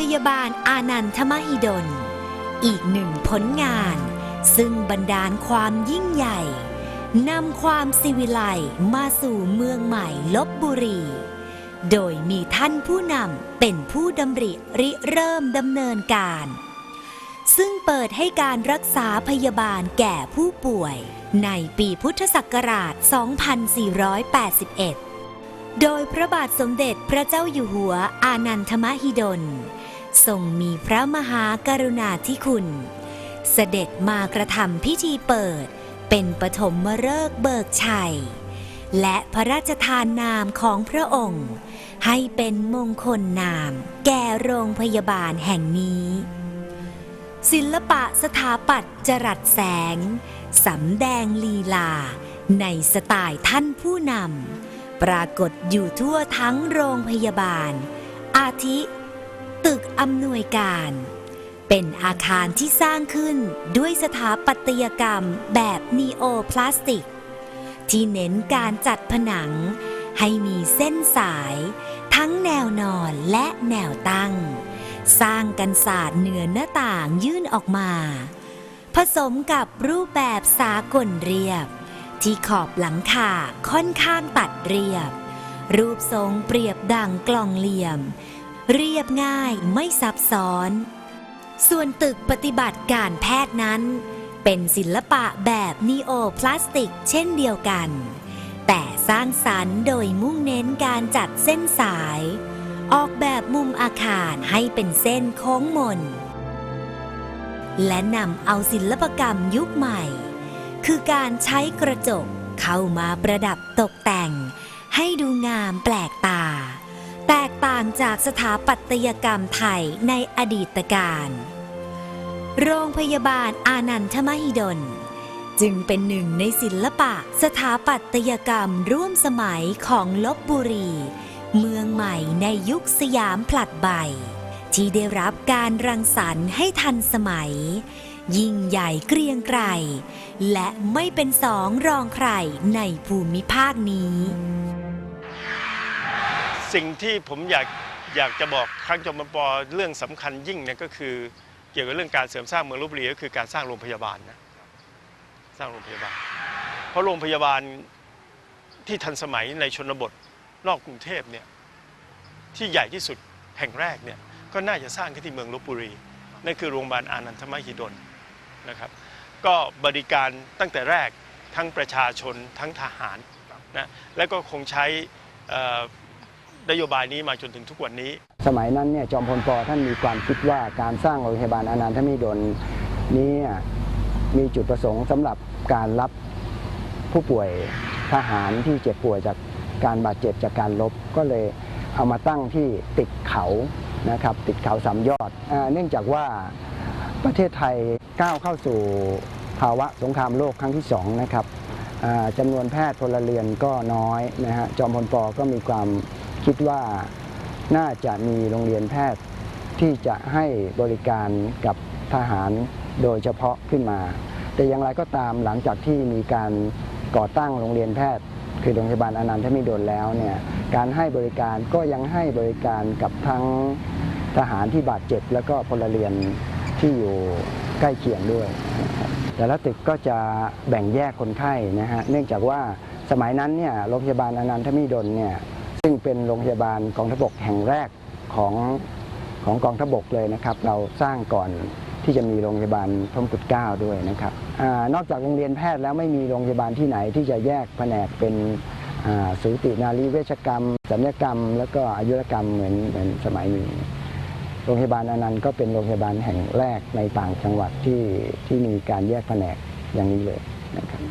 พยาบาลอานันทมหิดล อีกหนึ่งผลงาน ซึ่งบันดาลความยิ่งใหญ่นำความสิวิไลมาสู่เมืองใหม่ลบบุรี โดยมีท่านผู้นำเป็นผู้ดำริริเริ่มดำเนินการ ซึ่งเปิดให้การรักษาพยาบาลแก่ผู้ป่วย ในปีพุทธศักราช 2481 โดยพระบาทสมเด็จพระเจ้าอยู่หัวอานันทมหิดล ทรงมีพระมหากรุณาธิคุณ เสด็จมากระทำพิธีเปิด เป็นปฐมฤกษ์เบิกชัย และพระราชทานนามของพระองค์ ให้เป็นมงคลนาม แก่โรงพยาบาลแห่งนี้ ศิลปะสถาปัตย์จรัสแสง สำแดงลีลา ในสไตล์ท่านผู้นำปรากฏอยู่ทั่วทั้งโรงพยาบาล อาทิตึก อำนวยการ เป็นอาคารที่สร้างขึ้นด้วยสถาปัตยกรรมแบบนีโอพลาสติก ที่เน้นการจัดผนัง ให้มีเส้นสาย ทั้งแนวนอนและแนวตั้ง สร้างกันศาสตร์เหนือหน้าต่างยื่นออกมา ผสมกับรูปแบบสากลเรียบ ที่ขอบหลังคาค่อนข้างตัดเรียบ รูปทรงเปรียบดังกล่องเหลี่ยม เรียบง่ายไม่ซับซ้อน ส่วนตึกปฏิบัติการแพทย์นั้น เป็นศิลปะแบบนีโอพลาสติกเช่นเดียวกัน แต่สร้างสรรค์โดยมุ่งเน้นการจัดเส้นสาย ออกแบบมุมอาคารให้เป็นเส้นโค้งมน และนำเอาศิลปกรรมยุคใหม่ คือการใช้กระจกเข้ามาประดับตกแต่ง ให้ดูงามแปลกตา แตกต่างจากสถาปัตยกรรมไทยในอดีตการ โรงพยาบาลอานันทมหิดล จึงเป็นหนึ่งในศิลปะสถาปัตยกรรมร่วมสมัยของลบบุรี เมืองใหม่ในยุคสยามผลัดใบ ที่ได้รับการรังสรรค์ให้ทันสมัย ยิ่งใหญ่เกรียงไกรและไม่เป็นสองรองใครในภูมิภาคนี้ สิ่งที่ผมอยากอยากจะบอกครั้งจอมปอเรื่องสำคัญยิ่งเนี่ยก็คือ เกี่ยวกับเรื่องการเสริมสร้างเมืองลบบุรีก็คือการสร้างโรงพยาบาลนะสร้างโรงพยาบาล เพราะโรงพยาบาลที่ทันสมัยในชนบทนอกกรุงเทพเนี่ยที่ใหญ่ที่สุดแห่งแรกเนี่ยก็น่าจะสร้างขึ้นที่เมืองลบบุรีนั่นคือโรงพยาบาลอานันทมหิดลนะครับก็บริการตั้งแต่แรกทั้งประชาชนทั้งทหารนะและก็คงใช้อ่อ นโยบายนี้มาจนถึงทุกวันนี้ สมัยนั้นเนี่ยจอมพลปท่านมีความคิดว่าการสร้างโรงพยาบาลอนันทมิดลนี้มีจุดประสงค์สำหรับการรับผู้ป่วยทหารที่เจ็บป่วยจากการบาดเจ็บจากการลบก็เลยเอามาตั้งที่ติดเขานะครับติดเขาสามยอดอเนื่องจากว่าประเทศไทยก้าวเข้าสู่ภาวะสงครามโลกครั้งที่สองนะครับจำนวนแพทย์พลเรือนก็น้อยนะฮะจอมพลปก็มีความ คิดว่าน่าจะมีโรงเรียนแพทย์ที่จะให้บริการกับทหารโดยเฉพาะขึ้นมา แต่อย่างไรก็ตามหลังจากที่มีการก่อตั้งโรงเรียนแพทย์ คือโรงพยาบาลอนันทมิดลแล้วเนี่ยการให้บริการก็ยังให้บริการกับทั้งทหารที่บาดเจ็บ แล้วก็พลเรือนที่อยู่ใกล้เคียงด้วย แต่ละตึกก็จะแบ่งแยกคนไข้นะฮะเนื่องจากว่าสมัยนั้นเนี่ยโรงพยาบาลอนันทมิดลเนี่ย ซึ่งเป็นโรงพยาบาลกองทัพบกแห่งแรกของของกองทัพบกเลยนะครับ เราสร้างก่อนที่จะมีโรงพยาบาลพระมงกุฎเกล้าด้วยนะครับอนอกจากโรงเรียนแพทย์แล้วไม่มีโรงพยาบาลที่ไหนที่จะแยกแผนกเป็นสูตินารีเวชกรรมศัลยกรรม แล้วก็อายุรกรรมเหมือนเหมือนสมัยนี้โรงพยาบาลอนันต์ก็เป็นโรงพยาบาลแห่งแรกในต่างจังหวัดที่ที่มีการแยกแผนกอย่างนี้เลยนะครับ